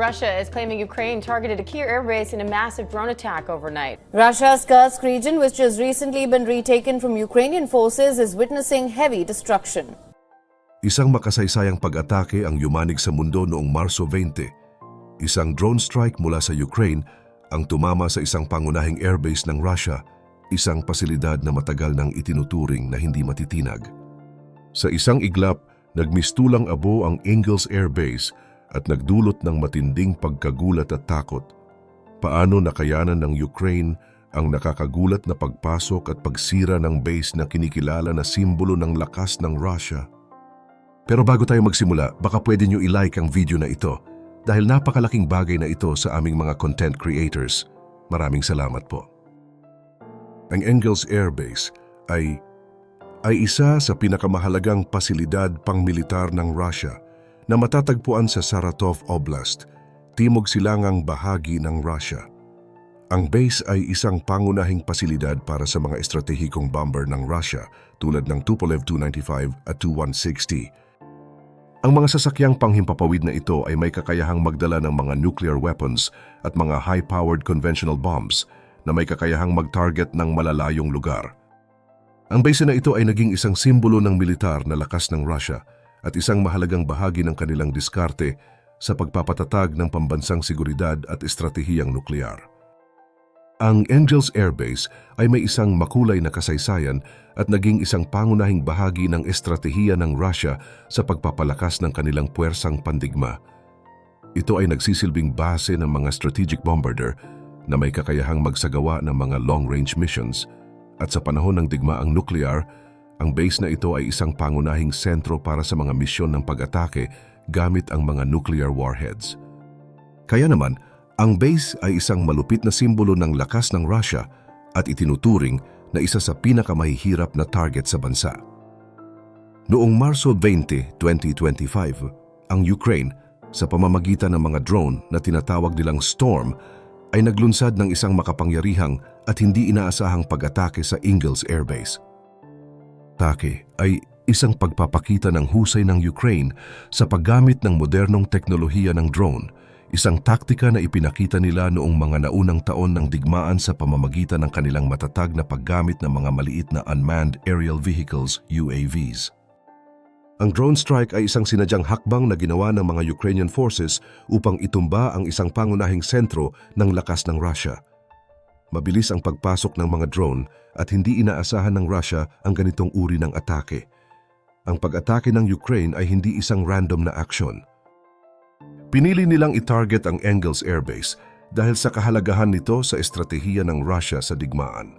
Russia is claiming Ukraine targeted a key airbase in a massive drone attack overnight. Russia's Kursk region, which has recently been retaken from Ukrainian forces, is witnessing heavy destruction. Isang makasaysayang pag-atake ang yumanig sa mundo noong Marso 20. Isang drone strike mula sa Ukraine ang tumama sa isang pangunahing airbase ng Russia, isang pasilidad na matagal nang itinuturing na hindi matitinag. Sa isang iglap, nagmistulang abo ang Ingalls Air Base at nagdulot ng matinding pagkagulat at takot. Paano nakayanan ng Ukraine ang nakakagulat na pagpasok at pagsira ng base na kinikilala na simbolo ng lakas ng Russia? Pero bago tayo magsimula, baka pwede nyo i-like ang video na ito dahil napakalaking bagay na ito sa aming mga content creators. Maraming salamat po. Ang Engels Air Base ay ay isa sa pinakamahalagang pasilidad pangmilitar ng Russia na matatagpuan sa Saratov Oblast, timog silangang bahagi ng Russia. Ang base ay isang pangunahing pasilidad para sa mga estratehikong bomber ng Russia tulad ng Tupolev 295 at Tu-160. Ang mga sasakyang panghimpapawid na ito ay may kakayahang magdala ng mga nuclear weapons at mga high-powered conventional bombs na may kakayahang mag-target ng malalayong lugar. Ang base na ito ay naging isang simbolo ng militar na lakas ng Russia at isang mahalagang bahagi ng kanilang diskarte sa pagpapatatag ng pambansang seguridad at estratehiyang nuklear. Ang Angels Air Base ay may isang makulay na kasaysayan at naging isang pangunahing bahagi ng estratehiya ng Russia sa pagpapalakas ng kanilang puwersang pandigma. Ito ay nagsisilbing base ng mga strategic bombarder na may kakayahang magsagawa ng mga long-range missions at sa panahon ng digmaang nuklear, ang base na ito ay isang pangunahing sentro para sa mga misyon ng pag-atake gamit ang mga nuclear warheads. Kaya naman, ang base ay isang malupit na simbolo ng lakas ng Russia at itinuturing na isa sa pinakamahihirap na target sa bansa. Noong Marso 20, 2025, ang Ukraine, sa pamamagitan ng mga drone na tinatawag nilang Storm, ay naglunsad ng isang makapangyarihang at hindi inaasahang pag-atake sa Ingalls Air Base. Atake ay isang pagpapakita ng husay ng Ukraine sa paggamit ng modernong teknolohiya ng drone, isang taktika na ipinakita nila noong mga naunang taon ng digmaan sa pamamagitan ng kanilang matatag na paggamit ng mga maliit na unmanned aerial vehicles, UAVs. Ang drone strike ay isang sinadyang hakbang na ginawa ng mga Ukrainian forces upang itumba ang isang pangunahing sentro ng lakas ng Russia. Mabilis ang pagpasok ng mga drone at hindi inaasahan ng Russia ang ganitong uri ng atake. Ang pag-atake ng Ukraine ay hindi isang random na aksyon. Pinili nilang i-target ang Engels Air Base dahil sa kahalagahan nito sa estratehiya ng Russia sa digmaan.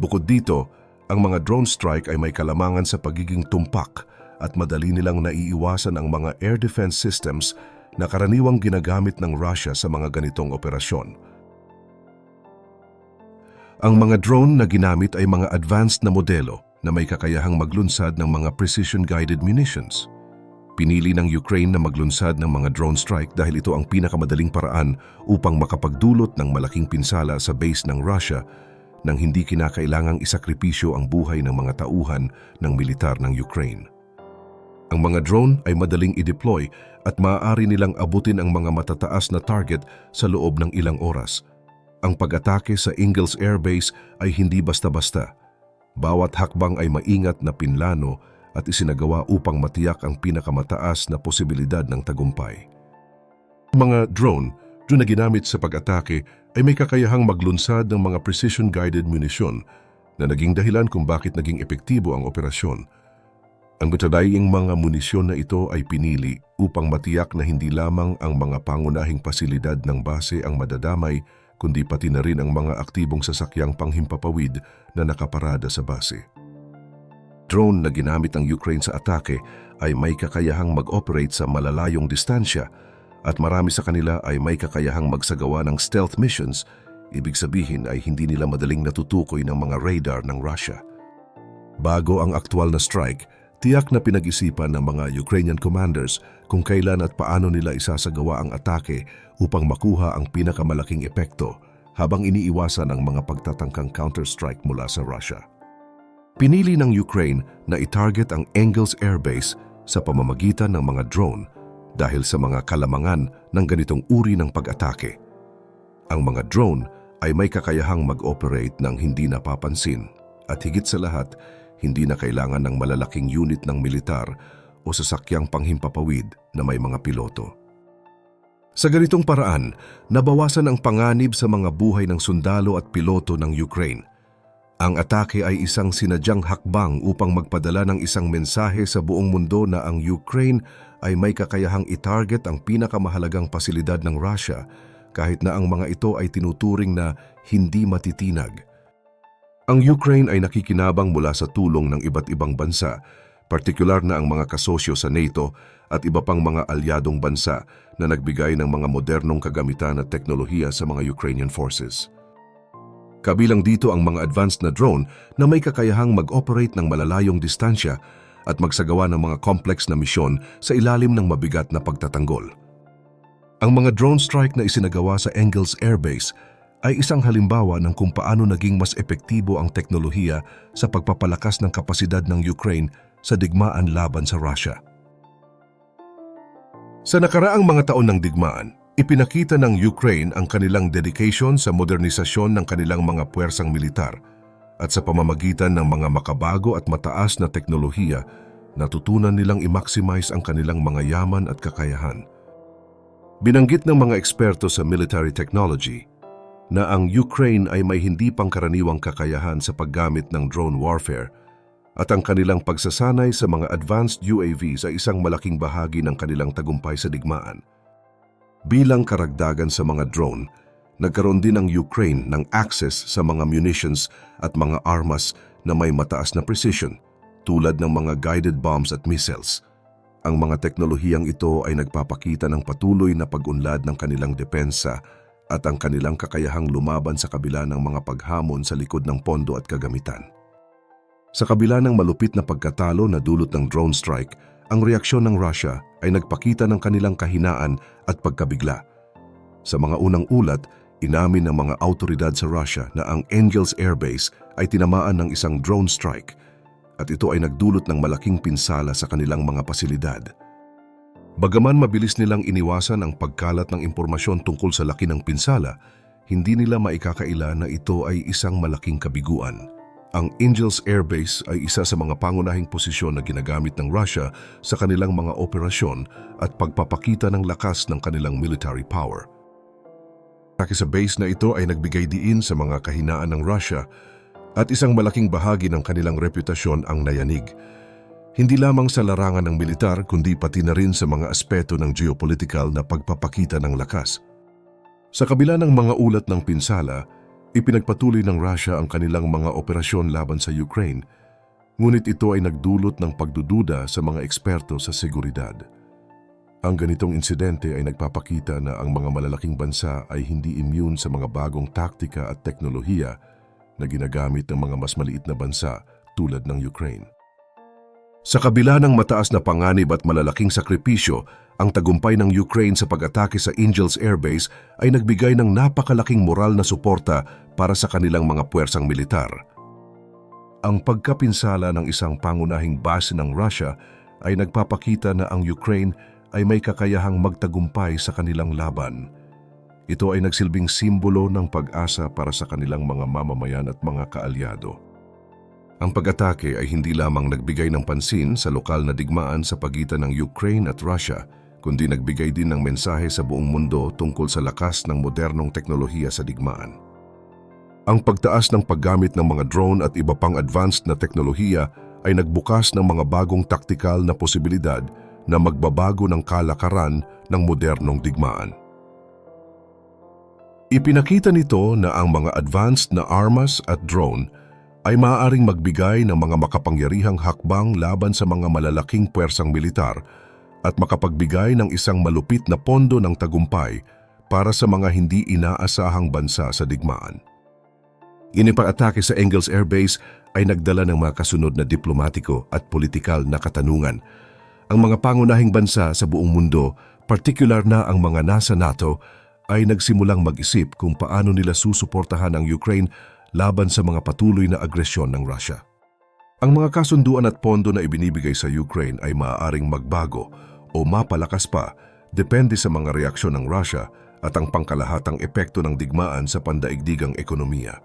Bukod dito, ang mga drone strike ay may kalamangan sa pagiging tumpak at madali nilang naiiwasan ang mga air defense systems na karaniwang ginagamit ng Russia sa mga ganitong operasyon. Ang mga drone na ginamit ay mga advanced na modelo na may kakayahang maglunsad ng mga precision-guided munitions. Pinili ng Ukraine na maglunsad ng mga drone strike dahil ito ang pinakamadaling paraan upang makapagdulot ng malaking pinsala sa base ng Russia nang hindi kinakailangang isakripisyo ang buhay ng mga tauhan ng militar ng Ukraine. Ang mga drone ay madaling i-deploy at maaari nilang abutin ang mga matataas na target sa loob ng ilang oras. Ang pag-atake sa Ingalls Air Base ay hindi basta-basta. Bawat hakbang ay maingat na pinlano at isinagawa upang matiyak ang pinakamataas na posibilidad ng tagumpay. Mga drone, drone na ginamit sa pag-atake ay may kakayahang maglunsad ng mga precision-guided munition na naging dahilan kung bakit naging epektibo ang operasyon. Ang matadaying mga munisyon na ito ay pinili upang matiyak na hindi lamang ang mga pangunahing pasilidad ng base ang madadamay, kundi pati na rin ang mga aktibong sasakyang panghimpapawid na nakaparada sa base. Drone na ginamit ng Ukraine sa atake ay may kakayahang mag-operate sa malalayong distansya at marami sa kanila ay may kakayahang magsagawa ng stealth missions, ibig sabihin ay hindi nila madaling natutukoy ng mga radar ng Russia. Bago ang aktual na strike, tiyak na pinag-isipan ng mga Ukrainian commanders kung kailan at paano nila isasagawa ang atake upang makuha ang pinakamalaking epekto habang iniiwasan ang mga pagtatangkang counter-strike mula sa Russia. Pinili ng Ukraine na itarget ang Engels Air Base sa pamamagitan ng mga drone dahil sa mga kalamangan ng ganitong uri ng pag-atake. Ang mga drone ay may kakayahang mag-operate ng hindi napapansin at higit sa lahat, hindi na kailangan ng malalaking unit ng militar o sasakyang panghimpapawid na may mga piloto. Sa ganitong paraan, nabawasan ang panganib sa mga buhay ng sundalo at piloto ng Ukraine. Ang atake ay isang sinadyang hakbang upang magpadala ng isang mensahe sa buong mundo na ang Ukraine ay may kakayahang itarget ang pinakamahalagang pasilidad ng Russia kahit na ang mga ito ay tinuturing na hindi matitinag. Ang Ukraine ay nakikinabang mula sa tulong ng iba't ibang bansa, partikular na ang mga kasosyo sa NATO at iba pang mga alyadong bansa na nagbigay ng mga modernong kagamitan at teknolohiya sa mga Ukrainian forces. Kabilang dito ang mga advanced na drone na may kakayahang mag-operate ng malalayong distansya at magsagawa ng mga complex na misyon sa ilalim ng mabigat na pagtatanggol. Ang mga drone strike na isinagawa sa Engels Air Base ay isang halimbawa ng kung paano naging mas epektibo ang teknolohiya sa pagpapalakas ng kapasidad ng Ukraine sa digmaan laban sa Russia. Sa nakaraang mga taon ng digmaan, ipinakita ng Ukraine ang kanilang dedication sa modernisasyon ng kanilang mga puwersang militar at sa pamamagitan ng mga makabago at mataas na teknolohiya, natutunan nilang i-maximize ang kanilang mga yaman at kakayahan. Binanggit ng mga eksperto sa military technology na ang Ukraine ay may hindi pangkaraniwang kakayahan sa paggamit ng drone warfare at ang kanilang pagsasanay sa mga advanced UAVs ay isang malaking bahagi ng kanilang tagumpay sa digmaan. Bilang karagdagan sa mga drone, nagkaroon din ang Ukraine ng access sa mga munitions at mga armas na may mataas na precision tulad ng mga guided bombs at missiles. Ang mga teknolohiyang ito ay nagpapakita ng patuloy na pag-unlad ng kanilang depensa at ang kanilang kakayahang lumaban sa kabila ng mga paghamon sa likod ng pondo at kagamitan. Sa kabila ng malupit na pagkatalo na dulot ng drone strike, ang reaksyon ng Russia ay nagpakita ng kanilang kahinaan at pagkabigla. Sa mga unang ulat, inamin ng mga autoridad sa Russia na ang Angels Air Base ay tinamaan ng isang drone strike at ito ay nagdulot ng malaking pinsala sa kanilang mga pasilidad. Bagaman mabilis nilang iniwasan ang pagkalat ng impormasyon tungkol sa laki ng pinsala, hindi nila maikakaila na ito ay isang malaking kabiguan. Ang Angels Air Base ay isa sa mga pangunahing posisyon na ginagamit ng Russia sa kanilang mga operasyon at pagpapakita ng lakas ng kanilang military power. Atake sa base na ito ay nagbigay diin sa mga kahinaan ng Russia at isang malaking bahagi ng kanilang reputasyon ang nayanig. Hindi lamang sa larangan ng militar kundi pati na rin sa mga aspeto ng geopolitical na pagpapakita ng lakas. Sa kabila ng mga ulat ng pinsala, ipinagpatuloy ng Russia ang kanilang mga operasyon laban sa Ukraine, ngunit ito ay nagdulot ng pagdududa sa mga eksperto sa seguridad. Ang ganitong insidente ay nagpapakita na ang mga malalaking bansa ay hindi immune sa mga bagong taktika at teknolohiya na ginagamit ng mga mas maliit na bansa tulad ng Ukraine. Sa kabila ng mataas na panganib at malalaking sakripisyo, ang tagumpay ng Ukraine sa pag-atake sa Angels Air Base ay nagbigay ng napakalaking moral na suporta para sa kanilang mga puwersang militar. Ang pagkapinsala ng isang pangunahing base ng Russia ay nagpapakita na ang Ukraine ay may kakayahang magtagumpay sa kanilang laban. Ito ay nagsilbing simbolo ng pag-asa para sa kanilang mga mamamayan at mga kaalyado. Ang pag-atake ay hindi lamang nagbigay ng pansin sa lokal na digmaan sa pagitan ng Ukraine at Russia, kundi nagbigay din ng mensahe sa buong mundo tungkol sa lakas ng modernong teknolohiya sa digmaan. Ang pagtaas ng paggamit ng mga drone at iba pang advanced na teknolohiya ay nagbukas ng mga bagong taktikal na posibilidad na magbabago ng kalakaran ng modernong digmaan. Ipinakita nito na ang mga advanced na armas at drone ay maaaring magbigay ng mga makapangyarihang hakbang laban sa mga malalaking puwersang militar at makapagbigay ng isang malupit na pondo ng tagumpay para sa mga hindi inaasahang bansa sa digmaan. Inipag-atake sa Engels Air Base ay nagdala ng mga kasunod na diplomatiko at politikal na katanungan. Ang mga pangunahing bansa sa buong mundo, partikular na ang mga nasa NATO, ay nagsimulang mag-isip kung paano nila susuportahan ang Ukraine laban sa mga patuloy na agresyon ng Russia. Ang mga kasunduan at pondo na ibinibigay sa Ukraine ay maaaring magbago o mapalakas pa depende sa mga reaksyon ng Russia at ang pangkalahatang epekto ng digmaan sa pandaigdigang ekonomiya.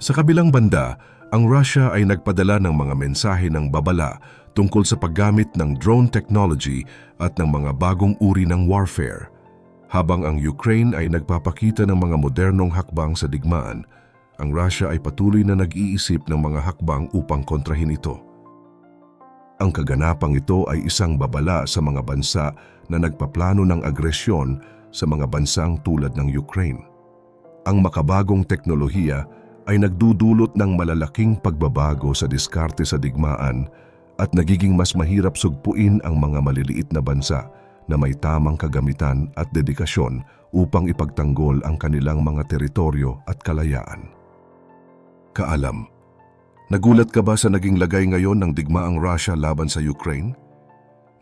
Sa kabilang banda, ang Russia ay nagpadala ng mga mensahe ng babala tungkol sa paggamit ng drone technology at ng mga bagong uri ng warfare. Habang ang Ukraine ay nagpapakita ng mga modernong hakbang sa digmaan, ang Russia ay patuloy na nag-iisip ng mga hakbang upang kontrahin ito. Ang kaganapang ito ay isang babala sa mga bansa na nagpaplano ng agresyon sa mga bansang tulad ng Ukraine. Ang makabagong teknolohiya ay nagdudulot ng malalaking pagbabago sa diskarte sa digmaan at nagiging mas mahirap sugpuin ang mga maliliit na bansa na may tamang kagamitan at dedikasyon upang ipagtanggol ang kanilang mga teritoryo at kalayaan. Kaalam, nagulat ka ba sa naging lagay ngayon ng digmaang Russia laban sa Ukraine?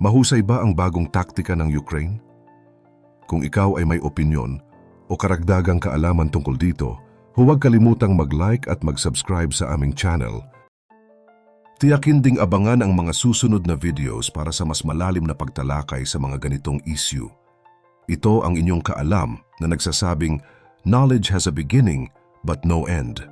Mahusay ba ang bagong taktika ng Ukraine? Kung ikaw ay may opinyon o karagdagang kaalaman tungkol dito, huwag kalimutang mag-like at mag-subscribe sa aming channel. Tiyakin ding abangan ang mga susunod na videos para sa mas malalim na pagtalakay sa mga ganitong issue. Ito ang inyong kaalam na nagsasabing, Knowledge has a beginning but no end.